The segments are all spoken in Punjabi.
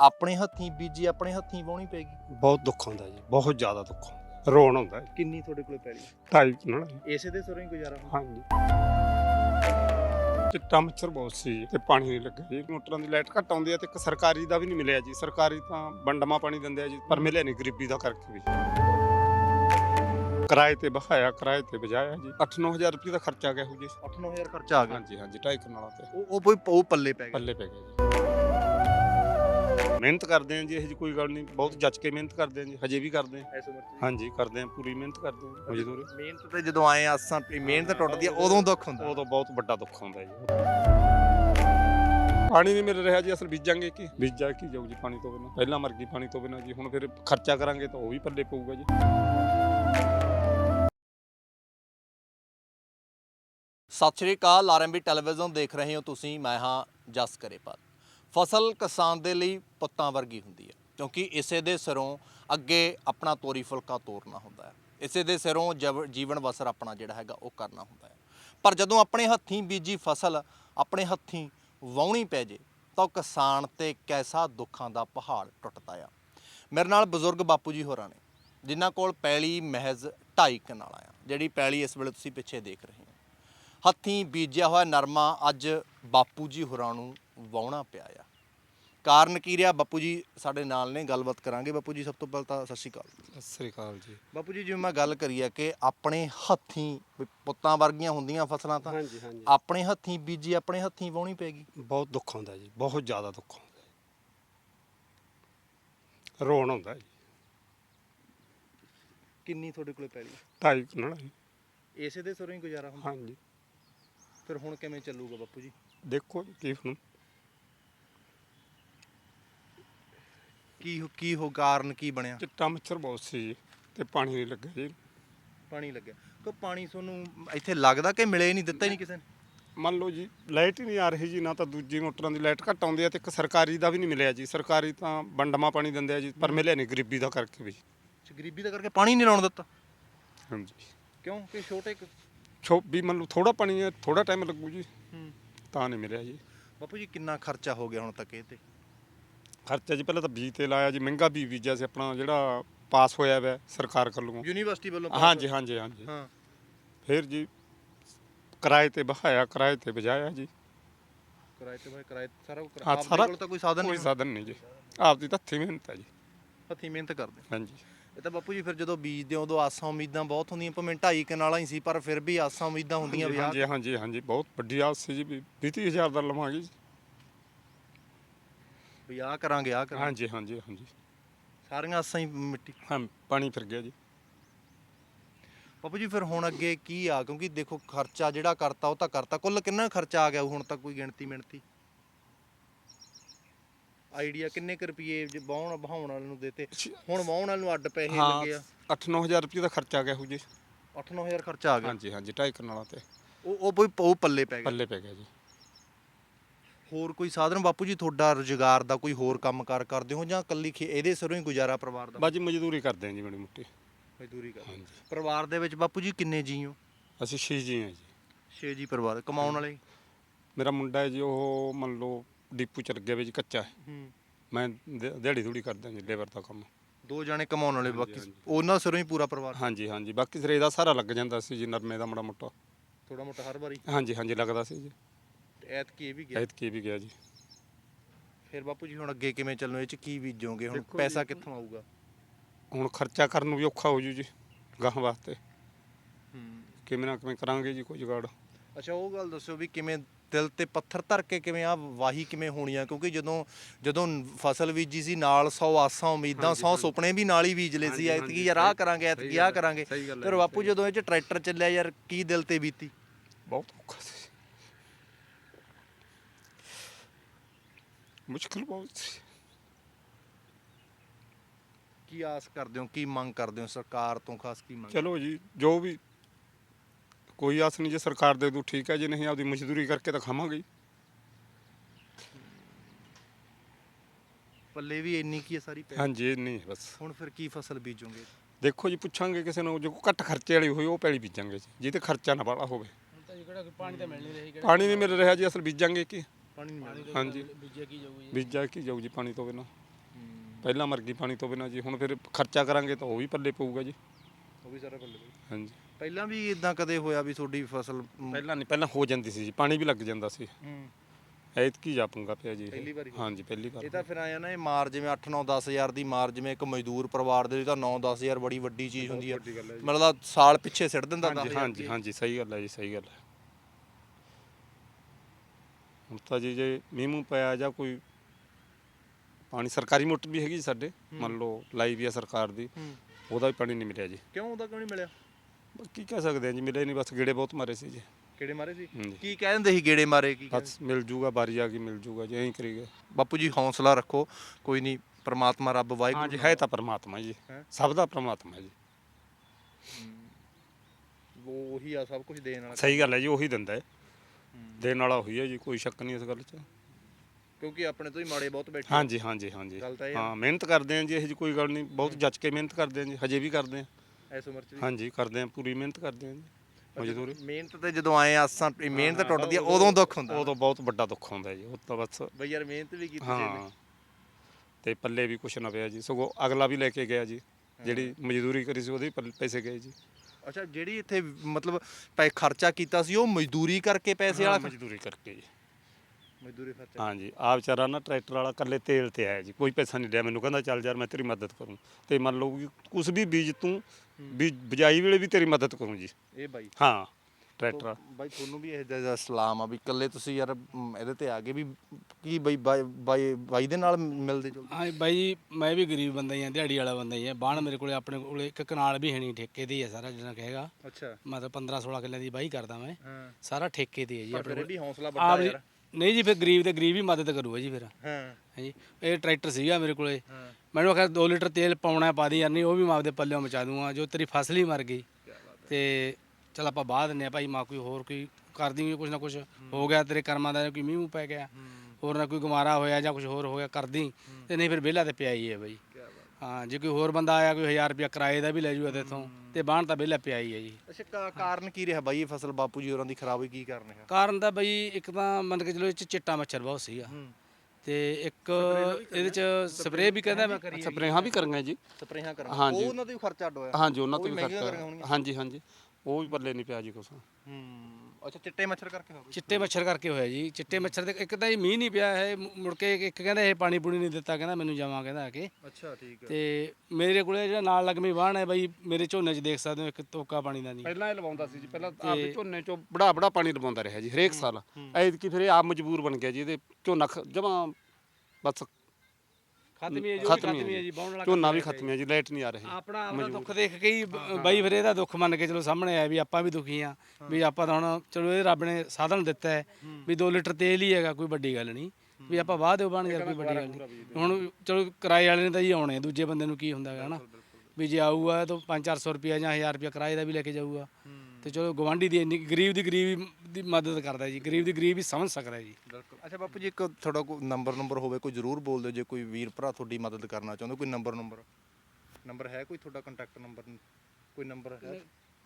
ਆਪਣੇ ਹੱਥੀਂ ਬੀਜੀ ਆਪਣੇ ਹੱਥੀਂ ਵਾਉਣੀ ਪੈਗੀ ਬਹੁਤ ਦੁੱਖ ਹੁੰਦਾ ਜੀ ਬਹੁਤ ਜ਼ਿਆਦਾ ਦੁੱਖ ਹੁੰਦਾ। ਰੋਣ ਹੁੰਦਾ ਜੀ। ਕਿੰਨੀ ਤੁਹਾਡੇ ਕੋਲੇ ਪੈਲੀ? ਢਾਈ ਨਾਲ। ਇਸੇ ਦੇ ਸਿਰੋਂ ਹੀ ਗੁਜ਼ਾਰਾ ਹੁੰਦਾ। ਹਾਂਜੀ। ਚਿੱਟਾ ਮੱਛਰ ਬਹੁਤ ਸੀ ਤੇ ਪਾਣੀ ਨਹੀਂ ਲੱਗਾ ਜੀ। ਮੋਟਰਾਂ ਦੀ ਲਾਈਟ ਘੱਟ ਆਉਂਦੀ ਹੈ ਤੇ ਇੱਕ ਸਰਕਾਰੀ ਦਾ ਵੀ ਨਹੀਂ ਮਿਲਿਆ ਜੀ। ਸਰਕਾਰੀ ਤਾਂ ਬੰਡਮਾ ਪਾਣੀ ਦਿੰਦੇ ਆ ਜੀ ਪਰ ਮਿਲਿਆ ਨਹੀਂ ਗਰੀਬੀ ਦਾ ਕਰਕੇ ਵੀ। ਕਿਰਾਏ ਤੇ ਬਹਾਇਆ ਕਿਰਾਏ ਤੇ ਬਜਾਇਆ ਜੀ। 8-9000 ਰੁਪਏ ਦਾ ਖਰਚਾ ਗਿਆ ਹੋ ਜੀ 8-9000 ਖਰਚਾ ਆ ਗਿਆ। ਹਾਂਜੀ ਹਾਂਜੀ ਢਾਈ ਕਨਾਲਾਂ ਤੇ। ਉਹ ਉਹ ਕੋਈ ਪੱਲੇ ਪੈ ਗਿਆ ਪੱਲੇ ਪੈ ਗਏ ਜੀ। ਮਿਹਨਤ ਕਰਦੇ ਆ ਜੀ ਇਹ ਜੀ ਕੋਈ ਗੱਲ ਨਹੀਂ। ਬਹੁਤ ਜੱਜ ਕੇ ਮਿਹਨਤ ਕਰਦੇ ਆ ਜੀ ਹਜੇ ਵੀ ਕਰਦੇ ਆ ਇਸ ਉਮਰ 'ਚ ਹਾਂਜੀ ਕਰਦੇ ਆ ਪੂਰੀ ਮਿਹਨਤ ਕਰਦੇ ਆ ਮਜ਼ਦੂਰ ਮਿਹਨਤ ਤੇ ਜਦੋਂ ਆਏ ਆਸਾਂ ਵੀ ਮਿਹਨਤ ਟੁੱਟਦੀ ਆ ਉਦੋਂ ਦੁੱਖ ਹੁੰਦਾ। ਉਦੋਂ ਬਹੁਤ ਵੱਡਾ ਦੁੱਖ ਹੁੰਦਾ ਜੀ। ਪਾਣੀ ਨਹੀਂ ਮਿਲ ਰਿਹਾ ਜੀ ਅਸਲ ਬੀਜਾਂਗੇ ਕੀ? ਬੀਜਾ ਕੀ ਜਾਊ ਜੀ ਪਾਣੀ ਤੋਂ ਬਿਨਾਂ? ਪਹਿਲਾਂ ਮਰ ਗਈ ਪਾਣੀ ਤੋਂ ਬਿਨਾਂ ਜੀ ਹੁਣ ਫਿਰ ਖਰਚਾ ਕਰਾਂਗੇ ਤਾਂ ਉਹ ਵੀ ਪੱਲੇ ਪਊਗਾ ਜੀ। ਸਤਿ ਸ਼੍ਰੀ ਅਕਾਲ ਆਰਐਮਬੀ ਟੈਲੀਵਿਜ਼ਨ ਦੇਖ ਰਹੇ ਹੋ ਤੁਸੀਂ। ਮੈਂ ਹਾਂ ਜਸ ਕਰੇਪਾਲ। ਫਸਲ ਕਿਸਾਨ ਦੇ ਲਈ ਪੁੱਤਾਂ ਵਰਗੀ ਹੁੰਦੀ ਹੈ, ਕਿਉਂਕਿ ਇਸੇ ਦੇ ਸਿਰੋਂ ਅੱਗੇ ਆਪਣਾ ਤੋਰੀ ਫੁਲਕਾ ਤੋਰਨਾ ਹੁੰਦਾ ਹੈ। ਇਸੇ ਦੇ ਸਿਰੋਂ ਜਵ- ਜੀਵਨ ਵਸਰ ਆਪਣਾ ਜਿਹੜਾ ਹੈਗਾ ਉਹ ਕਰਨਾ ਹੁੰਦਾ ਹੈ। ਪਰ ਜਦੋਂ ਆਪਣੇ ਹੱਥੀਂ ਬੀਜੀ ਫਸਲ ਆਪਣੇ ਹੱਥੀਂ ਵਾਉਣੀ ਪੈ ਜੇ, ਤਾਂ ਉਹ ਕਿਸਾਨ ਤੇ ਕੈਸਾ ਦੁੱਖਾਂ ਦਾ ਪਹਾੜ ਟੁੱਟਦਾ ਆ। ਮੇਰੇ ਨਾਲ ਬਜ਼ੁਰਗ ਬਾਪੂ ਜੀ ਹੋਰਾਂ ਨੇ, ਜਿਨ੍ਹਾਂ ਕੋਲ ਪੈਲੀ, ਮਹਿਜ਼ ਢਾਈ ਕਨਾਲਾਂ ਆ, ਜਿਹੜੀ ਪੈਲੀ ਇਸ ਵੇਲੇ ਤੁਸੀਂ ਪਿੱਛੇ ਦੇਖ ਰਹੇ ਹੋ। ਹੱਥੀਂ ਬੀਜਿਆ ਹੋਇਆ ਨਰਮਾ ਅੱਜ ਬਾਪੂ ਜੀ ਹੋਰਾਂ ਨੂੰ ਵਾਉਣਾ ਪਿਆ ਆ। ਕਾਰਨ ਕੀ ਰਿਹਾ? ਬਾਪੂ ਜੀ ਸਾਡੇ ਨਾਲ ਨੇ ਗੱਲਬਾਤ ਕਰਾਂਗੇ। ਬਾਪੂ ਜੀ ਸਭ ਤੋਂ ਪਹਿਲਾਂ ਤਾਂ ਸਤਿ ਸ਼੍ਰੀ ਅਕਾਲ ਸਤਿ ਸ੍ਰੀ ਅਕਾਲ ਜੀ। ਬਾਪੂ ਜੀ ਜਿਵੇਂ ਮੈਂ ਗੱਲ ਕਰੀ ਆ ਕਿ ਆਪਣੇ ਹੱਥੀਂ ਵੀ ਪੁੱਤਾਂ ਵਰਗੀਆਂ ਹੁੰਦੀਆਂ ਫਸਲਾਂ ਤਾਂ ਹਾਂਜੀ ਹਾਂਜੀ। ਆਪਣੇ ਹੱਥੀਂ ਬੀਜੀ ਆਪਣੇ ਹੱਥੀਂ ਵਾਉਣੀ ਪੈਗੀ। ਬਹੁਤ ਦੁੱਖ ਹੁੰਦਾ ਜੀ ਬਹੁਤ ਜ਼ਿਆਦਾ ਦੁੱਖ ਹੁੰਦਾ ਜੀ। ਰੋਣ ਹੁੰਦਾ ਜੀ। ਕਿੰਨੀ ਤੁਹਾਡੇ ਕੋਲੇ ਪੈਲੀ? ਢਾਈ ਨਾਲ ਇਸੇ ਦੇ ਸਿਰੋਂ ਹੀ ਗੁਜ਼ਾਰਾ ਹੁੰਦਾ। ਹਾਂਜੀ। ਫਿਰ ਹੁਣ ਕਿਵੇਂ ਚੱਲੂਗਾ ਬਾਪੂ ਜੀ? ਦੇਖੋ ਜੀ ਕੀ ਹੁਣ। ਕੀ ਕੀ ਹੋ ਕਾਰਨ ਕੀ ਬਣਿਆ? ਚਿੱਟਾ ਮੱਛਰ ਬਹੁਤ ਸੀ ਜੀ ਤੇ ਪਾਣੀ ਨਹੀਂ ਲੱਗਾ ਜੀ। ਪਾਣੀ ਲੱਗਿਆ। ਕਿ ਪਾਣੀ ਤੁਹਾਨੂੰ ਇੱਥੇ ਲੱਗਦਾ ਕਿ ਮਿਲੇ ਨਹੀਂ ਦਿੱਤਾ ਹੀ ਨਹੀਂ ਕਿਸੇ ਨੇ? ਮੰਨ ਲਓ ਜੀ ਲਾਈਟ ਹੀ ਨਹੀਂ ਆ ਰਹੀ ਜੀ ਨਾ ਤਾਂ ਦੂਜੀ ਮੋਟਰਾਂ ਦੀ ਲਾਈਟ ਘੱਟ ਆਉਂਦੀ ਹੈ ਤੇ ਇੱਕ ਸਰਕਾਰੀ ਦਾ ਵੀ ਨਹੀਂ ਮਿਲਿਆ ਜੀ। ਸਰਕਾਰੀ ਤਾਂ ਬੰਡਮਾ ਪਾਣੀ ਦਿੰਦੇ ਆ ਜੀ ਪਰ ਮਿਲਿਆ ਨਹੀਂ ਗਰੀਬੀ ਦਾ ਕਰਕੇ ਵੀ। ਅੱਛਾ, ਗਰੀਬੀ ਦਾ ਕਰਕੇ ਪਾਣੀ ਨਹੀਂ ਲਾਉਣ ਦਿੱਤਾ? ਹਾਂਜੀ। ਕਿਉਂ? ਕਿ ਛੋਟੇ ਕੁ- ਛੋ ਵੀ ਮੰਨ ਲਓ ਥੋੜਾ ਪਾਣੀ ਹੈ ਥੋੜਾ ਟਾਈਮ ਲੱਗੂ ਜੀ। ਹੂੰ। ਤਾਂ ਨਹੀਂ ਮਿਲਿਆ ਜੀ। ਬਾਪੂ ਜੀ ਕਿੰਨਾ ਖਰਚਾ ਹੋ ਗਿਆ ਹੁਣ ਤੱਕ ਇਹ ਤੇ? ਖਰਚਾ ਜੀ ਪਹਿਲਾਂ ਤਾਂ ਬੀਜ ਤੇ ਲਾਇਆ ਜੀ ਮਹਿੰਗਾ ਬੀਜ ਬੀਜਿਆ ਸੀ ਆਪਣਾ ਜਿਹੜਾ ਪਾਸ ਹੋਇਆ ਵੈ ਸਰਕਾਰ ਵੱਲੋਂ ਯੂਨੀਵਰਸਿਟੀ ਵੱਲੋਂ ਹਾਂਜੀ ਹਾਂਜੀ ਹਾਂਜੀ। ਹਾਂ। ਫਿਰ ਜੀ ਕਿਰਾਏ ਤੇ ਬਹਾਇਆ ਕਿਰਾਏ ਤੇ ਬਜਾਇਆ ਜੀ। ਕਿਰਾਏ ਤੇ ਬਾਈ ਕਿਰਾਏ ਤੇ ਸਾਰਾ ਕੁਝ ਹਾਂ, ਆਪਦੇ ਸਾਰਾ- ਕੋਲ ਤਾਂ ਕੋਈ ਸਾਧਨ ਕੋਈ ਨਹੀਂ। ਸਾਧਨ ਨਹੀਂ ਜੀ। ਆਪਦੀ ਤਾਂ ਹੱਥੀਂ ਮਿਹਨਤ ਹੈ ਜੀ। ਹੱਥੀਂ ਮਿਹਨਤ ਕਰਦੇ। ਹਾਂਜੀ। ਇਹ ਤਾਂ ਬਾਪੂ ਜੀ ਫਿਰ ਜਦੋਂ ਬੀਜਦੇ ਹੋ ਉਦੋਂ ਆਸਾਂ ਉਮੀਦਾਂ ਬਹੁਤ ਹੁੰਦੀਆਂ ਭਾਵੇਂ ਢਾਈ ਕਨਾਲਾਂ ਹੀ ਸੀ ਪਰ ਫਿਰ ਵੀ ਆਸਾਂ ਉਮੀਦਾਂ ਹੁੰਦੀਆਂ ਵੀ ਹਾਂਜੀ ਹਾਂਜੀ ਬਹੁਤ ਵੱਡੀ ਆਸ ਸੀ ਜੀ ਵੀ 20000 ਦਾ ਲਵਾਂਗੇ ਜੀ। ਵੀ ਆਹ ਕਰਾਂਗੇ ਆਹ ਕਰਾਂਗੇ। ਹਾਂਜੀ ਹਾਂਜੀ ਹਾਂਜੀ। ਸਾਰੀਆਂ ਆਸਾਂ ਹੀ ਮਿੱਟੀ ਹਾਂ ਪਾਣੀ ਫਿਰ ਗਿਆ ਜੀ। ਬਾਪੂ ਜੀ ਫਿਰ ਹੁਣ ਅੱਗੇ ਕੀ ਆ? ਕਿਉਂਕਿ ਦੇਖੋ ਖਰਚਾ ਜਿਹੜਾ ਕਰਤਾ ਉਹ ਤਾਂ ਕਰਤਾ। ਕੁੱਲ ਕਿੰਨਾ ਖਰਚਾ ਆ ਗਿਆ ਹੁਣ ਤੱਕ ਕੋਈ ਗਿਣਤੀ ਮਿਣਤੀ? ਆਈਡੀਆ ਕਿੰਨੇ ਕੁ ਰੁਪਏ ਜੇ ਵਾਹੁਣ ਬਹਾਉਣ ਵਾਲੇ ਨੂੰ ਦਿੱਤੇ? ਹੁਣ ਵਾਹੁਣ ਵਾਲੇ ਨੂੰ ਅੱਡ ਪੈਸੇ ਹਾਂ ਲੱਗੇ ਆ। 8-9000 ਰੁਪਏ ਦਾ ਖਰਚਾ ਗਿਆ ਹੋ ਜੀ। 8-9000 ਖਰਚਾ ਆ ਗਿਆ। ਹਾਂਜੀ ਹਾਂਜੀ ਢਾਈ ਕਨਾਲਾਂ ਤੇ। ਉਹ ਉਹ ਕੋਈ ਉਹ ਪੱਲੇ ਪੈ ਗਿਆ। ਪੱਲੇ ਪੈ ਗਿਆ ਜੀ। ਹੋਰ ਕੋਈ ਸਾਧਨ? ਬਾਪੂ ਜੀ ਤੁਹਾਡਾ ਰੁਜ਼ਗਾਰ ਦਾ ਕੋਈ ਹੋਰ ਕੰਮਕਾਰ ਕਰਦੇ ਹੋ ਜਾਂ ਕੱਲੀ ਇਹਦੇ ਸਿਰੋਂ ਹੀ ਗੁਜ਼ਾਰਾ ਪਰਿਵਾਰ ਦਾ? ਬਾਜੀ ਮਜ਼ਦੂਰੀ ਕਰਦੇ ਹਾਂ ਜੀ ਮਾੜੀ ਮੁੱਟੀ। ਮਜ਼ਦੂਰੀ ਕਰਦੇ ਹਾਂਜੀ। ਪਰਿਵਾਰ ਦੇ ਵਿੱਚ ਬਾਪੂ ਜੀ ਕਿੰਨੇ ਜੀ ਹੋ? ਅਸੀਂ ਛੇ ਜੀ ਹਾਂ ਜੀ। 6 ਜੀ ਪਰਿਵਾਰ ਕਮਾਉਣ ਵਾਲੇ? ਮੇਰਾ ਮੁੰਡਾ ਹੈ ਜੀ ਉਹ ਮੰਨ ਲਓ ਡੀਪੂ ਚ ਲੱਗਿਆ ਵੇ ਜੀ ਕੱਚਾ ਹੈ। ਹੂੰ। ਮੈਂ ਦਿ- ਦਿਹਾੜੀ ਥੋੜੀ ਕਰਦਾ ਜੀ ਲੇਬਰ ਦਾ ਕੰਮ। ਦੋ ਜਾਣੇ ਕਮਾਉਣ ਵਾਲੇ ਬਾਕੀ ਹਾਂਜੀ। ਉਹਨਾਂ ਸਿਰੋਂ ਹੀ ਪੂਰਾ ਪਰਿਵਾਰ? ਹਾਂਜੀ ਹਾਂਜੀ। ਬਾਕੀ ਸਿਰੇ ਦਾ ਸਾਰਾ ਲੱਗ ਜਾਂਦਾ ਸੀ ਜੀ ਨਰਮੇ ਦਾ ਮਾੜਾ ਮੋਟਾ। ਥੋੜਾ ਮੋਟਾ ਹਰ ਵਾਰੀ? ਹਾਂਜੀ ਹਾਂਜੀ ਲੱਗਦਾ ਸੀ ਜੀ। ਐਤਕੀ ਇਹ ਵੀ ਗਿਆ। ਐਤਕੀ ਵੀ ਗਿਆ ਜੀ। ਫਿਰ ਬਾਪੂ ਜੀ ਹੁਣ ਅੱਗੇ ਕਿਵੇਂ ਚੱਲਣਾ? ਇਹ ਚ ਕੀ ਬੀਜੋਗੇ? ਹੁਣ ਦੇਖੋ ਪੈਸਾ ਜੀ, ਕਿੱਥੋਂ ਆਊਗਾ? ਹੁਣ ਖਰਚਾ ਕਰਨ ਨੂੰ ਵੀ ਔਖਾ ਹੋ ਜੂ ਜੀ ਗਾਹ ਵਾਸਤੇ। ਹੂੰ। ਕਿਵੇਂ ਨਾ ਕਿਵੇਂ ਕਰਾਂਗੇ ਜੀ ਕੋਈ ਜੁਗਾੜ। ਅੱਛਾ ਉਹ ਗੱਲ ਦੱਸਿਓ ਵੀ ਕਿਵੇਂ ਦਿਲ ਤੇ ਪੱਥਰ ਧਰ ਕੇ ਕਿਵੇਂ ਆ ਵਾਹੀ ਕਿਵੇਂ ਹੋਣੀ ਆ? ਕਿਉਂਕਿ ਜਦੋਂ ਜਦੋਂ ਫਸਲ ਬੀਜੀ ਸੀ ਨਾਲ 100 ਆਸਾਂ ਉਮੀਦਾਂ ਹਾਂਜੀ, 100 ਹਾਂਜੀ। ਸੁਪਨੇ ਵੀ ਨਾਲ ਹੀ ਬੀਜ ਲਏ ਸੀ। ਹਾਂਜੀ, ਐਤਕੀ ਯਾਰ ਆਹ ਸਹੀ- ਕਰਾਂਗੇ ਐਤਕੀ ਸਹੀ ਆਹ ਗੱਲ ਹੈ, ਕਰਾਂਗੇ। ਸਹੀ ਗੱਲ ਹੈ ਫਿਰ ਬਾਪੂ ਸਹੀ। ਜਦੋਂ ਇਹ ਚ ਟਰੈਕਟਰ ਚੱਲਿਆ ਯਾਰ ਕੀ ਦਿਲ ਤੇ ਬੀਤੀ? ਬਹੁਤ ਔਖਾ ਸੀ। ਮੁਸ਼ਕਿਲ ਬਹੁਤ ਸੀ ਕੀ ਆਸ ਕਰਦੇ ਹੋ ਕੀ ਮੰਗ ਕਰਦੇ ਹੋ ਸਰਕਾਰ ਤੋਂ ਖਾਸ ਕੀ ਮੰਗ? ਚਲੋ ਜੀ ਜੋ ਵੀ ਕੋਈ ਆਸ ਨਹੀਂ ਜੇ ਸਰਕਾਰ ਦੇ ਦੂ ਠੀਕ ਹੈ ਜੇ ਨਹੀਂ ਆਪਦੀ ਮਜ਼ਦੂਰੀ ਕਰਕੇ ਤਾਂ ਖਾਵਾਂਗੇ ਹੀ। ਪੱਲੇ ਵੀ ਇੰਨੀ ਕੀ ਹੈ ਸਾਰੀ ਪੈ ਹਾਂਜੀ ਨਹੀਂ ਬਸ। ਹੁਣ ਫਿਰ ਕੀ ਫਸਲ ਬੀਜੋਗੇ? ਦੇਖੋ ਜੀ ਪੁੱਛਾਂਗੇ ਕਿਸੇ ਨੂੰ ਜੋ ਘੱਟ ਖਰਚੇ ਵਾਲੀ ਹੋਈ ਉਹ ਪੈਲੀ ਬੀਜਾਂਗੇ ਜੀ। ਜਿਹਦੇ ਖਰਚਾ ਨਾ ਬਾਲਾ ਹੋਵੇ। ਹੁਣ ਤਾਂ ਜੀ ਕਿਹੜਾ ਕੋਈ ਪਾਣੀ ਤਾਂ ਮਿਲ ਨਹੀਂ ਰਹੀ ਪਾਣੀ ਨਹੀਂ ਮਿਲ ਰਿਹਾ ਜੀ ਅਸਲ ਬੀਜਾਂਗੇ ਕੀ? ਪਾਣੀ ਨਹੀਂ ਮਿਲਦਾ। ਹਾਂਜੀ। ਬੀਜਿਆ ਕੀ ਜਾਊਗੀ ਜੀ? ਬੀਜਾ ਕੀ ਜਾਊ ਜੀ ਪਾਣੀ ਤੋਂ ਬਿਨਾਂ? ਪਹਿਲਾਂ ਮਰਗੀ ਪਾਣੀ ਤੋਂ ਬਿਨਾਂ ਜੀ ਹੁਣ ਫਿਰ ਖਰਚਾ ਕਰਾਂਗੇ ਤਾਂ ਉਹ ਵੀ ਪੱਲੇ ਪਊਗਾ ਜੀ। ਉਹ ਵੀ ਸਾਰਾ ਪੱਲੇ ਹਾਂਜੀ। ਪਹਿਲਾਂ ਵੀ ਇਦਾਂ ਕਦੇ ਹੋਇਆ ਵੀ ਤੁਹਾਡੀ ਫਸਲ ਮ, ਪਹਿਲਾਂ ਨਹੀਂ ਪਹਿਲਾਂ ਹੋ ਜਾਂਦੀ ਸੀ ਜੀ ਪਾਣੀ ਵੀ ਲੱਗ ਜਾਂਦਾ ਸੀ। ਹੂੰ। ਐਤਕੀ ਜਾ ਪੰਗਾ ਪਿਆ ਜੀ ਇਹ। ਪਹਿਲੀ ਵਾਰੀ? ਹਾਂਜੀ ਪਹਿਲੀ ਵਾਰ। ਇਹ ਤਾਂ ਫਿਰ ਆਇਆ ਨਾ ਇਹ ਮਾਰ ਜਿਵੇਂ 8 9 10000 ਦੀ ਮਾਰ ਜਿਵੇਂ ਇੱਕ ਮਜ਼ਦੂਰ ਪਰਿਵਾਰ ਦੇ ਲਈ ਤਾਂ 9 10000 ਬੜੀ ਵੱਡੀ ਚੀਜ਼ ਹੁੰਦੀ ਜੀ। ਮਤਲਬ ਸਾਲ ਪਿੱਛੇ ਸਿੱਟ ਦਿੰਦਾ ਹਾਂਜੀ 10000 ਹਾਂਜੀ ਹਾਂਜੀ ਸਹੀ ਗੱਲ ਹੈ ਜੀ ਸਹੀ ਗੱਲ ਹੈ। ਹੁਣ ਤਾਂ ਜੀ ਜੇ ਮੀਂਹ ਮੂੰਹ ਪਿਆ ਜਾਂ ਕੋਈ ਪਾਣੀ ਸਰਕਾਰੀ ਮੋਟਰ ਵੀ ਹੈਗੀ ਜੀ ਸਾਡੇ ਮੰਨ ਲਓ ਲਾਈ ਵੀ ਆ ਸਰਕਾਰ ਦੀ ਹੂੰ। ਉਹਦਾ ਵੀ ਪਾਣੀ ਨਹੀਂ ਮਿਲਿਆ ਜੀ। ਕਿਉਂ ਉਹਦਾ ਕਿਉਂ ਨਹੀਂ ਮਿਲਿਆ? ਕੀ ਕਹਿ ਸਕਦੇ ਆ ਜੀ ਮਿਲੇ ਨਹੀਂ ਬਸ ਗੇੜੇ ਬਹੁਤ ਮਾਰੇ ਸੀ ਜੀ। ਕਿਹੜੇ ਮਾਰੇ ਸੀ? ਹਾਂਜੀ। ਕੀ ਕਹਿ ਦਿੰਦੇ ਸੀ ਗੇੜੇ ਮਾਰੇ ਕੀ ਕਹਿੰਦੇ? ਬਸ ਮਿਲ ਜੂਗਾ ਬਾਰੀ ਆ ਗਈ ਮਿਲ ਜੂਗਾ ਜੀ ਐਂ ਕਰੀ ਗਏ ਬਾਪੂ ਜੀ ਹੌਸਲਾ ਰੱਖੋ ਕੋਈ ਨਹੀਂ ਪ੍ਰਮਾਤਮਾ ਰੱਬ ਵਾਹਿਗੁਰੂ ਹਾਂਜੀ ਹੈ ਤਾਂ ਪਰਮਾਤਮਾ ਜੀ ਹੈਂ? ਸਭ ਦਾ ਪਰਮਾਤਮਾ ਜੀ। ਉਹ ਉਹੀ ਆ ਸਭ ਕੁਝ ਦੇਣ ਵਾਲਾ। ਸਹੀ ਗੱਲ ਹੈ ਜੀ ਉਹੀ ਦਿੰਦਾ ਹੈ। ਦੇਣ ਵਾਲਾ ਉਹੀ ਹੈ ਜੀ ਕੋਈ ਸ਼ੱਕ ਨਹੀਂ ਇਸ ਗੱਲ 'ਚ। ਕਿਉਂਕਿ ਆਪਣੇ ਤੋਂ ਹੀ ਮਾੜੇ ਬਹੁਤ ਬੈਠੇ ਹਾਂਜੀ ਹਾਂਜੀ ਹਾਂਜੀ। ਗੱਲ ਤਾਂ ਇਹ ਆ। ਹਾਂ ਮਿਹਨਤ ਕਰਦੇ ਆਂ ਜੀ ਇਹ ਜੀ ਕੋਈ ਗੱਲ ਨਹੀਂ। ਬਹੁਤ ਜੱਜ ਕੇ ਮਿਹਨਤ ਕਰਦੇ ਆਂ ਜੀ ਹਜੇ ਵੀ ਕਰਦੇ ਆਂ ਇਸ ਉਮਰ 'ਚ ਵੀ। ਹਾਂਜੀ ਕਰਦੇ ਆਂ ਪੂਰੀ ਮਿਹਨਤ ਕਰਦੇ ਆਂ ਜੀ ਮਜ਼ਦੂਰੀ। ਮਿਹਨਤ ਤੇ ਜਦੋਂ ਆਏ ਆਸਾਂ ਇਹ ਮਿਹਨਤ ਟੁੱਟਦੀ ਆ ਉਦੋਂ ਦੁੱਖ ਹੁੰਦਾ। ਉਦੋਂ ਬਹੁਤ ਵੱਡਾ ਦੁੱਖ ਹੁੰਦਾ ਜੀ ਉਹ ਤਾਂ ਬਸ। ਬਈ ਯਾਰ ਮਿਹਨਤ ਵੀ ਕੀਤੀ ਹਾਂ। ਤੇ ਪੱਲੇ ਵੀ ਕੁਛ ਨਾ ਪਿਆ ਜੀ ਸਗੋਂ ਅਗਲਾ ਵੀ ਲੈ ਕੇ ਗਿਆ ਜੀ ਜਿਹੜੀ ਮਜ਼ਦੂਰੀ ਕਰੀ ਸੀ ਉਹਦੇ ਵੀ ਪੱਲੇ- ਪੈਸੇ ਗਏ ਜੀ। ਅੱਛਾ ਜਿਹੜੀ ਇੱਥੇ ਮਤਲਬ ਪੈ ਖਰਚਾ ਕੀਤਾ ਸੀ ਉਹ ਮਜ਼ਦੂਰੀ ਕਰਕੇ ਪੈਸੇ ਵਾਲਾ ਮਜ਼ਦੂਰੀ ਕਰਕੇ ਜੀ। ਮਜ਼ਦੂਰੀ ਖਰਚਾ? ਹਾਂਜੀ ਆ ਵਿਚਾਰਾ ਨਾ ਟਰੈਕਟਰ ਵਾਲਾ ਕੱਲੇ ਤੇਲ ਤੇ ਆਇਆ ਜੀ ਕੋਈ ਪੈਸਾ ਨਹੀਂ ਲਿਆ ਮੈਨੂੰ ਕਹਿੰਦਾ ਚੱਲ ਯਾਰ ਮੈਂ ਤੇਰੀ ਮਦਦ ਕਰੂੰ। ਤੇ ਮੰਨ ਲਓ ਕਿ ਕੁਛ ਵੀ ਬੀਜ ਤੂੰ ਵੀ ਬਜਾਈ ਵੇਲੇ ਵੀ ਤੇਰੀ ਮਦਦ ਕਰੂੰ ਜੀ। ਇਹ ਬਾਈ। ਹਾਂ। ਟਰੈਕਟਰ ਬਾਈ ਤੁਹਾਨੂੰ ਵੀ ਇਹ ਦਾ ਸਲਾਮ ਆ ਵੀ ਇਕੱਲੇ ਤੁਸੀਂ ਯਾਰ ਮ, ਇਹਦੇ ਤੇ ਆ ਗਏ ਵੀ ਕੀ ਬਈ ਬਾਈ ਬਾਈ ਬਾਈ ਦੇ ਨਾਲ ਮਿਲਦੇ ਜੋ ਹਾਂ ਬਾਈ ਜੀ, ਮੈਂ ਵੀ ਗਰੀਬ ਬੰਦਾ ਹੀ ਆ ਦਿਹਾੜੀ ਵਾਲਾ ਬੰਦਾ ਹੀ ਆ। ਬਾਣ ਮੇਰੇ ਕੋਲੇ ਆਪਣੇ ਕੋਲੇ ਇੱਕ ਕਨਾਲ ਵੀ ਹੈ ਨਹੀਂ ਠੇਕੇ ਤੇ ਹੀ ਆ ਸਾਰਾ ਜਿਹੜਾ ਕਹੇਗਾ ਅੱਛਾ। ਮਤਲਬ 15 16 ਕਿੱਲੇ ਦੀ ਬਾਈ ਕਰਦਾ ਮੈਂ। ਹਾਂ। ਸਾਰਾ ਠੇਕੇ ਤੇ ਹੈ ਜੀ ਆਪਣੇ ਫਿਰ ਇਹ ਵੀ ਹੌਸਲਾ ਆਪ ਵੱਡਾ ਜੀ- ਯਾਰ। ਨਹੀਂ ਜੀ ਫਿਰ ਗਰੀਬ ਤੇ ਗਰੀਬ ਹੀ ਮਦਦ ਕਰੂਗਾ ਜੀ ਫਿਰ। ਹਾਂ। ਹਾਂਜੀ ਇਹ ਟਰੈਕਟਰ ਸੀਗਾ ਮੇਰੇ ਕੋਲੇ। ਹਾਂ। ਮੈਨੂੰ ਆਖਿਆ 2 ਲੀਟਰ ਤੇਲ ਪਾਉਣਾ ਪਾ ਦੀ ਯਾਰ ਨਹੀਂ ਉਹ ਵੀ ਮੈਂ ਆਪਦੇ ਪੱਲਿਓਂ ਮਚਾ ਦੂੰਗਾ ਜੋ ਤੇਰੀ ਫਸਲ ਹੀ ਮਰ ਗਈ। ਤੇ ਚਲ ਆਪਾਂ ਬਾਹ ਦਿੰਨੇ ਆ ਭਾਈ ਮਾ ਕੋਈ ਹੋਰ ਕੋਈ ਕਰਦੀ ਵੀ ਕੁਝ ਨਾ ਕੁਝ ਹੋ ਗਿਆ ਤੇਰੇ ਕਰਮਾਂ ਦਾ ਕੋਈ ਮੀਂਹ ਮੂੰਹ ਪੈ ਗਿਆ। ਹੋਰ ਨਾ ਕੋਈ ਗਮਾਰਾ ਹੋਇਆ ਜਾਂ ਕੁਝ ਹੋਰ ਹੋ ਗਿਆ ਕਰਦੀ। ਤੇ ਨਹੀਂ ਫਿਰ ਵਿਹਲਾ ਤੇ ਪਿਆ ਹੀ ਹੈ ਬਾਈ। ਹਾਂ ਜੇ ਕੋਈ ਹੋਰ ਬੰਦਾ ਆਇਆ ਕੋਈ 1000 ਰੁਪਇਆ ਕਿਰਾਏ ਦਾ ਵੀ ਲੈ ਜੂਗਾ ਤੇਥੋਂ ਤੇ ਬਾਹਣ ਤਾਂ ਵਿਹਲਾ ਪਿਆ ਹੀ ਹੈ ਜੀ। ਅੱਛਾ ਕਾ- ਕਾਰਨ ਕੀ ਰਿਹਾ ਬਾਈ ਇਹ ਫਸਲ ਬਾਪੂ ਜੀ ਹੋਰਾਂ ਦੀ ਖਰਾਬ ਹੋਈ ਕੀ ਕਾਰਨ ਹੈ ਕਾਰਨ ਤਾਂ ਬਈ ਇੱਕ ਤਾਂ ਮੰਨ ਕੇ ਚਲੋ ਇਹ ਚ ਚਿੱਟਾ ਮੱਛਰ ਬਹੁਤ ਸੀਗਾ। ਤੇ ਇੱਕ ਇਹਦੇ ਚ ਸਪਰੇਅ ਵੀ ਕਹਿੰਦਾ ਮੈਂ ਕਰੀ ਸਪਰੇਹਾਂ ਵੀ ਕਰਾਂਗੇ ਜੀ। ਸਪਰੇਹਾਂ ਹਾਂਜੀ। ਉਹ ਉਹਨਾਂ ਦਾ ਵੀ ਖਰਚਾ ਅੱਡ ਹੋਇਆ। ਹਾਂਜੀ ਉਹਨਾਂ ਉਹ ਤੋਂ ਵੀ ਖਰਚਾ। ਹਾਂਜੀ ਹਾਂਜੀ। ਉਹ ਵੀ ਪੱਲੇ ਨਹੀਂ ਪਿਆ ਜੀ ਕੁਛ। ਹੂੰ ਅੱਛਾ ਚਿੱਟੇ ਮੱਛਰ ਕਰਕੇ ਹੋ ਚਿੱਟੇ ਮੱਛਰ ਕਰਕੇ ਹੋਇਆ ਜੀ ਚਿੱਟੇ ਮੱਛਰ ਦੇ ਇੱਕ ਤਾਂ ਇਹ ਮੀਂਹ ਨਹੀਂ ਪਿਆ ਹੈ ਮੁੜ ਕੇ ਇੱਕ ਕਹਿੰਦਾ ਇਹ ਪਾਣੀ ਪੂਣੀ ਨਹੀਂ ਦਿੱਤਾ ਕਹਿੰਦਾ ਮੈਨੂੰ ਜਾਵਾਂ ਕਹਿੰਦਾ ਆ ਕੇ। ਅੱਛਾ ਠੀਕ ਹੈ ਤੇ ਮੇਰੇ ਕੋਲੇ ਜਿਹੜਾ ਨਾਲ ਲੱਗਮੀ ਵਾਹਣ ਹੈ ਬਾਈ ਮੇਰੇ ਝੋਨੇ 'ਚ ਦੇਖ ਸਕਦੇ ਹੋ ਇੱਕ ਤੋਕਾ ਪਾਣੀ ਦਾ ਨਹੀਂ। ਪਹਿਲਾਂ ਇਹ ਲਵਾਉਂਦਾ ਸੀ ਜੀ ਪਹਿਲਾਂ ਆਪਦੇ ਝੋਨੇ ਚੋਂ ਬੜਾ ਬੜਾ ਪਾਣੀ ਲਵਾਉਂਦਾ ਰਿਹਾ ਜੀ ਹਰੇਕ ਸਾਲ। ਐਤਕੀ ਫਿਰ ਇਹ ਆਪ ਮਜਬੂਰ ਬਣ ਗਿਆ ਜੀ ਇਹਦੇ ਝੋਨਾ ਜਮਾ ਬਸ ਖਤਮ ਹੀ ਹੈ ਜੀ ਖਤਮ ਖਤਮ ਹੀ ਹੀ ਹੈ ਜੀ। ਬਾਉਣ ਵਾਲਾ ਝੋਨਾ ਵੀ ਖਤਮ ਹੈ ਜੀ ਲਾਈਟ ਨਹੀਂ ਆ ਰਹੀ। ਆਪਣਾ ਆਪਣਾ ਦੁੱਖ ਦੇਖ ਕੇ ਹੀ ਬਾਈ ਫਿਰ ਇਹਦਾ ਦੁੱਖ ਮੰਨ ਕੇ ਚਲੋ ਸਾਹਮਣੇ ਆਇਆ ਵੀ ਆਪਾਂ ਵੀ ਦੁਖੀ ਆ ਵੀ ਆਪਾਂ ਤਾਂ ਹੁਣ ਚਲੋ ਇਹ ਰੱਬ ਨੇ ਸਾਧਨ ਦਿੱਤਾ ਹੈ ਵੀ 2 ਲੀਟਰ ਤੇਲ ਹੀ ਹੈਗਾ ਕੋਈ ਵੱਡੀ ਗੱਲ ਨਹੀਂ। ਵੀ ਆਪਾਂ ਵਾਹ ਦਿਓ ਬਣ ਯਾਰ ਕੋਈ ਵੱਡੀ ਗੱਲ ਨਹੀਂ। ਹੁਣ ਚਲੋ ਕਿਰਾਏ ਵਾਲੇ ਨੇ ਤਾਂ ਜੀ ਆਉਣੇ ਦੂਜੇ ਬੰਦੇ ਨੂੰ ਕੀ ਹੁੰਦਾ ਹੈਗਾ ਹਨਾ ਵੀ ਜੇ ਆਊਗਾ ਤਾਂ 5-400 ਰੁਪਿਆ ਜਾਂ 1000 ਰੁਪਿਆ ਕਿਰਾਏ ਦਾ ਵੀ ਲੈ ਕੇ ਜਾਊਗਾ। ਤੇ ਚਲੋ ਗਵਾਂਢੀ ਦੀ ਇੰਨੀ ਗਰੀਬ ਦੀ ਗਰੀਬ ਦੀ ਮਦਦ ਕਰਦਾ ਜੀ, ਗਰੀਬ ਦੀ ਗਰੀਬ ਹੀ ਸਮਝ ਸਕਦਾ ਜੀ। ਬਿਲਕੁਲ। ਅੱਛਾ ਬਾਪੂ ਜੀ, ਇੱਕ ਤੁਹਾਡਾ ਕੋਈ ਨੰਬਰ ਨੰਬਰ ਹੋਵੇ, ਕੋਈ ਜ਼ਰੂਰ ਬੋਲ ਦਿਓ ਜੇ ਕੋਈ ਵੀਰ ਭਰਾ ਤੁਹਾਡੀ ਮਦਦ ਕਰਨਾ ਚਾਹੁੰਦਾ, ਕੋਈ ਨੰਬਰ ਨੰਬਰ। ਨੰਬਰ ਹੈ ਕੋਈ ਤੁਹਾਡਾ ਕੰਟੈਕਟ ਨੰਬਰ? ਕੋਈ ਨੰਬਰ ਹੈ?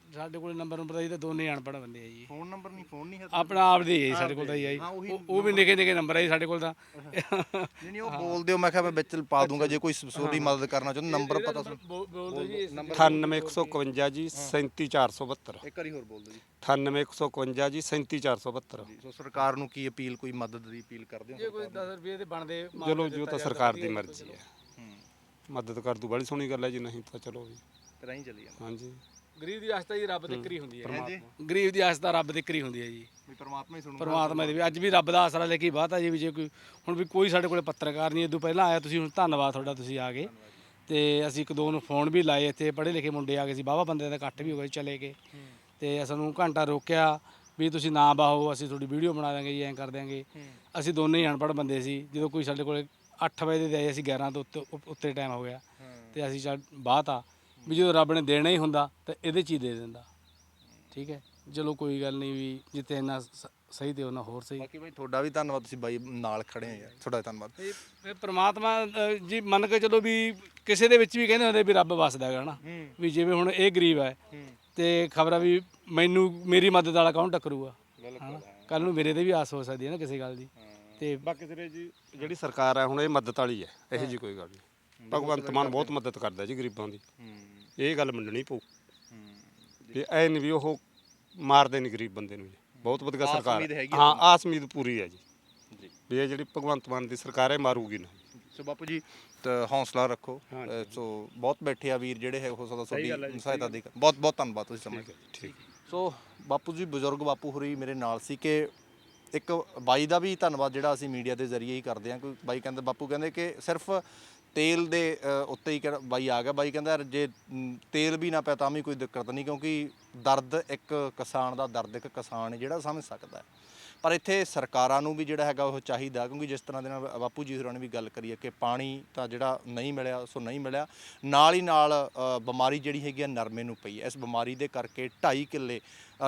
ਸਾਡੇ ਕੋਲ ਨੰਬਰ ਨੰਬਰ ਦਾ ਜੀ ਤਾਂ ਦੋਨੇ ਅਨਪੜ੍ਹ ਬੰਦੇ ਆ ਜੀ। ਫੋਨ ਨੰਬਰ ਨਹੀਂ ਫੋਨ ਨਹੀਂ ਹੈ ਆਪਣਾ ਆਪ ਦੇ ਹੀ ਹੈ ਜੀ ਸਾਡੇ ਕੋਲ ਤਾਂ ਜੀ ਹਾਂ, ਉਹੀ ਉਹ ਉਹ ਵੀ ਨਿੱਕੇ ਨਿੱਕੇ ਨੰਬਰ ਹੈ ਜੀ ਸਾਡੇ ਕੋਲ ਤਾਂ। ਨਹੀਂ ਨਹੀਂ ਉਹ ਬੋਲ ਦਿਓ ਮੈਂ ਕਿਹਾ ਮੈਂ ਵਿੱਚ ਪਾ ਦੂੰਗਾ ਜੇ ਕੋਈ ਤੁਹਾਡੀ ਮਦਦ ਕਰਨਾ ਚਾਹੁੰਦਾ ਨੰਬਰ ਪਤਾ ਸੁਣ। ਬੋਲ ਦਿਓ। ਜੀ 98151 ਜੀ 37472 ਇੱਕ ਵਾਰੀ ਹੋਰ ਬੋਲ ਦਿਓ। ਜੀ 98151 ਜੀ 37472 ਜੀ, ਸੋ ਸਰਕਾਰ ਨੂੰ ਕੀ ਅਪੀਲ ਕੋਈ ਮਦਦ ਦੀ ਅਪੀਲ ਕਰਦੇ ਜੇ ਹੋ ਕੋਈ 10 ਰੁਪਏ ਦੇ ਬਣਦੇ ਚਲੋ ਜੋ ਤਾਂ ਸਰਕਾਰ ਦੀ ਮਰਜ਼ੀ ਹੈ। ਮਦਦ ਕਰ ਦੂ ਬੜੀ ਸੋਹਣੀ ਗੱਲ ਹੈ ਜੀ ਨਹੀਂ ਤਾਂ ਚਲੋ ਜੀ। ਤਰ੍ਹਾਂ ਹੀ ਚੱਲੀ ਜਾਂਦਾ। ਹਾਂਜੀ। ਗਰੀਬ ਦੀ ਆਸਤਾ ਜੀ ਰੱਬ ਦੇ ਕਰੀ ਹੁੰਦੀ ਹੈ। ਹਾਂਜੀ। ਗਰੀਬ ਦੀ ਆਸਤਾ ਰੱਬ ਦੇ ਕਰੀ ਹੁੰਦੀ ਹੈ ਜੀ। ਵੀ ਪਰਮਾਤਮਾ ਹੀ ਸੁਣੂ ਪਰਮਾਤਮਾ ਦੇ ਵੀ ਅੱਜ ਵੀ ਰੱਬ ਦਾ ਆਸਰਾ ਲੈ ਕੇ ਬਾਤ ਆ ਜੀ ਵੀ ਜੇ ਕੋਈ ਹੁਣ ਵੀ ਕੋਈ ਸਾਡੇ ਕੋਲੇ ਪੱਤਰਕਾਰ ਨਹੀਂ ਇਦੋਂ ਪਹਿਲਾਂ ਆਇਆ ਤੁਸੀਂ ਹੁਣ ਧੰਨਵਾਦ ਤੁਹਾਡਾ ਤੁਸੀਂ ਆ ਗਏ। ਤੇ ਅਸੀਂ ਇੱਕ ਦੋ ਨੂੰ ਫੋਨ ਵੀ ਲਾਏ ਇੱਥੇ ਪੜ੍ਹੇ ਲਿਖੇ ਮੁੰਡੇ ਆ ਗਏ ਸੀ ਬਾਬਾ ਬੰਦੇ ਦਾ ਇਕੱਠ ਵੀ ਹੋ ਗਿਆ ਚਲੇ ਗਏ ਤੇ ਸਾਨੂੰ ਘੰਟਾ ਰੋਕਿਆ ਵੀ ਤੁਸੀਂ ਨਾ ਬਾਹੋ ਅਸੀਂ ਤੁਹਾਡੀ ਵੀਡੀਓ ਬਣਾ ਦਾਂਗੇ ਜੀ ਐਂ ਕਰ ਦਾਂਗੇ ਅਸੀਂ ਦੋਨੇ ਹੀ ਅਨਪੜ੍ਹ ਬੰਦੇ ਸੀ ਜਦੋਂ ਕੋਈ ਸਾਡੇ ਕੋਲੇ 8 ਵਜੇ ਦੇ ਆਏ ਅਸੀਂ 11 ਤੋਂ ਉੱਤੇ ਉ- ਉੱਤੇ ਟਾਈਮ ਹੋ ਗਿਆ। ਤੇ ਅਸੀਂ ਚੱਲ ਬਾਤ ਆ ਵੀ ਜਦੋਂ ਰੱਬ ਨੇ ਦੇਣਾ ਹੀ ਹੁੰਦਾ ਤਾਂ ਇਹਦੇ ਚ ਹੀ ਦੇ ਦਿੰਦਾ। ਠੀਕ ਹੈ? ਚਲੋ ਕੋਈ ਗੱਲ ਨਹੀਂ ਵੀ ਜਿੱਥੇ ਇੰਨਾ ਸ- ਸਹੀ ਤੇ ਉਹਨਾਂ ਹੋਰ ਸਹੀ। ਬਾਕੀ ਬਾਈ ਤੁਹਾਡਾ ਵੀ ਧੰਨਵਾਦ ਤੁਸੀਂ ਬਾਈ ਨਾਲ ਖੜੇ ਆ ਯਾਰ ਤੁਹਾਡਾ ਧੰਨਵਾਦ। ਫਿਰ ਪ੍ਰਮਾਤਮਾ ਅ, ਜੀ ਮੰਨ ਕੇ ਚਲੋ ਵੀ ਕਿਸੇ ਦੇ ਵਿੱਚ ਵੀ ਕਹਿੰਦੇ ਹੁੰਦੇ ਵੀ ਰੱਬ ਵਸਦਾ ਹੈਗਾ ਨਾ। ਵੀ ਜਿਵੇਂ ਹੁਣ ਇਹ ਗਰੀਬ ਹੈ ਤੇ ਖਬਰ ਵੀ ਮੈਨੂੰ ਮੇਰੀ ਮਦਦ ਵਾਲਾ ਕੌਣ ਟੱਕਰੂਗਾ? ਕੱਲ ਨੂੰ ਮੇਰੇ ਤੇ ਵੀ ਆਸ ਹੋ ਸਕਦੀ ਹੈ ਨਾ ਕਿਸੇ ਗੱਲ ਦੀ। ਤੇ ਬਾਕੀ ਸਿਰੇ ਜੀ ਜਿਹੜੀ ਸਰਕਾਰ ਹੈ ਹੁਣ ਇਹ ਮਦਦ ਵਾਲੀ ਹੈ ਇਹੋ ਜੀ ਕੋਈ ਗੱਲ ਨਹੀਂ। ਭਗਵੰਤ ਮਾਨ ਬਹੁਤ ਮਦਦ ਕਰਦਾ ਜੀ ਗਰੀਬਾਂ ਦੀ। ਹੂੰ। ਇਹ ਗੱਲ ਮੰਨਣੀ ਪਊ। ਵੀ ਐ ਨਹੀਂ ਵੀ ਉਹ ਮਾਰਦੇ ਨਹੀਂ ਗਰੀਬ ਬੰਦੇ ਨੂੰ ਜੀ ਬਹੁਤ ਵਧੀਆ ਸਰਕਾਰ ਹਾਂ? ਆਸ ਉਮੀਦ ਪੂਰੀ ਹੈ ਜੀ। ਜੀ। ਵੀ ਇਹ ਜਿਹੜੀ ਭਗਵੰਤ ਮਾਨ ਦੀ ਸਰਕਾਰ ਹੈ ਮਾਰੂਗੀ ਨਾ। ਸੋ ਬਾਪੂ ਜੀ ਤਾਂ ਹੌਸਲਾ ਰੱਖੋ। ਅ, ਸੋ ਬਹੁਤ ਬੈਠੇ ਆ ਵੀਰ ਜਿਹੜੇ ਹੈ ਹੋ ਸਕਦਾ ਤੁਹਾਡੀ ਸਹਾਇਤਾ ਦੇ ਬਹੁਤ ਬਹੁਤ ਧੰਨਵਾਦ ਤੁਸੀਂ ਸਮਝ ਜੀ, ਠੀਕ। ਸੋ ਬਾਪੂ ਜੀ ਬਜ਼ੁਰਗ ਬਾਪੂ ਹੋਰੀ ਮੇਰੇ ਨਾਲ ਸੀ ਕਿ ਇੱਕ ਬਾਈ ਦਾ ਵੀ ਧੰਨਵਾਦ ਜਿਹੜਾ ਅਸੀਂ ਮੀਡੀਆ ਦੇ ਜ਼ਰੀਏ ਹੀ ਕਰਦੇ ਹਾਂ। ਕੋਈ ਬਾਈ ਕਹਿੰਦੇ ਬਾਪੂ ਕਹਿੰਦੇ ਕਿ ਸਿਰਫ ਤੇਲ ਦੇ ਅ, ਉੱਤੇ ਹੀ ਕਿਹੜਾ- ਬਾਈ ਆ ਗਿਆ ਬਾਈ ਕਹਿੰਦਾ ਯਾਰ ਜੇ ਮ, ਤੇਲ ਵੀ ਨਾ ਪਿਆ ਤਾਂ ਵੀ ਕੋਈ ਦਿੱਕਤ ਨਹੀਂ ਕਿਉਂਕਿ ਦਰਦ ਇੱਕ ਕਿਸਾਨ ਦਾ ਦਰਦ ਇੱਕ ਕਿਸਾਨ ਹੈ ਜਿਹੜਾ ਸਮਝ ਸਕਦਾ ਹੈ। ਪਰ ਇੱਥੇ ਸਰਕਾਰਾਂ ਨੂੰ ਵੀ ਜਿਹੜਾ ਹੈਗਾ ਉਹ ਚਾਹੀਦਾ ਕਿਉਂਕਿ ਜਿਸ ਤਰ੍ਹਾਂ ਦੇ ਨਾਲ ਬਾਪੂ ਜੀ ਹੋਰਾਂ ਨੇ ਵੀ ਗੱਲ ਕਰੀ ਹੈ ਕਿ ਪਾਣੀ ਤਾਂ ਜਿਹੜਾ ਨਹੀਂ ਮਿਲਿਆ ਸੋ ਨਹੀਂ ਮਿਲਿਆ। ਨਾਲ ਹੀ ਨਾਲ ਅ, ਬਿਮਾਰੀ ਜਿਹੜੀ ਹੈਗੀ ਆ ਨਰਮੇ ਨੂੰ ਪਈ ਹੈ। ਇਸ ਬਿਮਾਰੀ ਦੇ ਕਰਕੇ 2.5 ਕਿੱਲੇ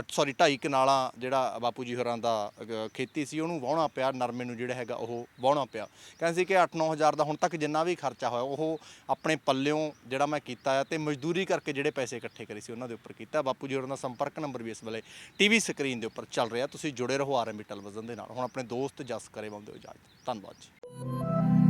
ਸੌਰੀ ਢਾਈ ਕਨਾਲਾਂ ਜਿਹੜਾ ਬਾਪੂ ਜੀ ਹੋਰਾਂ ਦਾ ਖੇਤੀ ਸੀ, ਉਹਨੂੰ ਵਾਹੁਣਾ ਪਿਆ, ਨਰਮੇ ਨੂੰ ਜਿਹੜਾ ਹੈਗਾ ਉਹ ਵਾਹੁਣਾ ਪਿਆ। ਕਹਿੰਦੇ ਸੀ ਕਿ 8-9 ਹਜ਼ਾਰ ਦਾ ਹੁਣ ਤੱਕ ਜਿੰਨਾ ਵੀ ਖਰਚਾ ਹੋਇਆ, ਉਹ ਆਪਣੇ ਪੱਲਿਓਂ ਜਿਹੜਾ ਮੈਂ ਕੀਤਾ ਆ ਤੇ ਮਜ਼ਦੂਰੀ ਕਰਕੇ ਜਿਹੜੇ ਪੈਸੇ ਇਕੱਠੇ ਕਰੇ ਸੀ, ਉਹਨਾਂ ਦੇ ਉੱਪਰ ਕੀਤਾ। ਬਾਪੂ ਜੀ ਹੋਰਾਂ ਦਾ ਸੰਪਰਕ ਨੰਬਰ ਵੀ ਇਸ ਵੇਲੇ ਟੀਵੀ ਸਕਰੀਨ ਦੇ ਉੱਪਰ ਚੱਲ ਰਿਹਾ। ਤੁਸੀਂ ਜੁੜੇ ਰਹੋ ਆਰਐਮਬੀ ਟੈਲੀਵਿਜ਼ਨ ਦੇ ਨਾਲ। ਹੁਣ ਆਪਣੇ ਦੋਸਤ ਜਸ ਕਰੇ ਬੰਦੇ ਹੋ ਇਜਾਜ਼ਤ ਧੰਨਵਾਦ ਜੀ।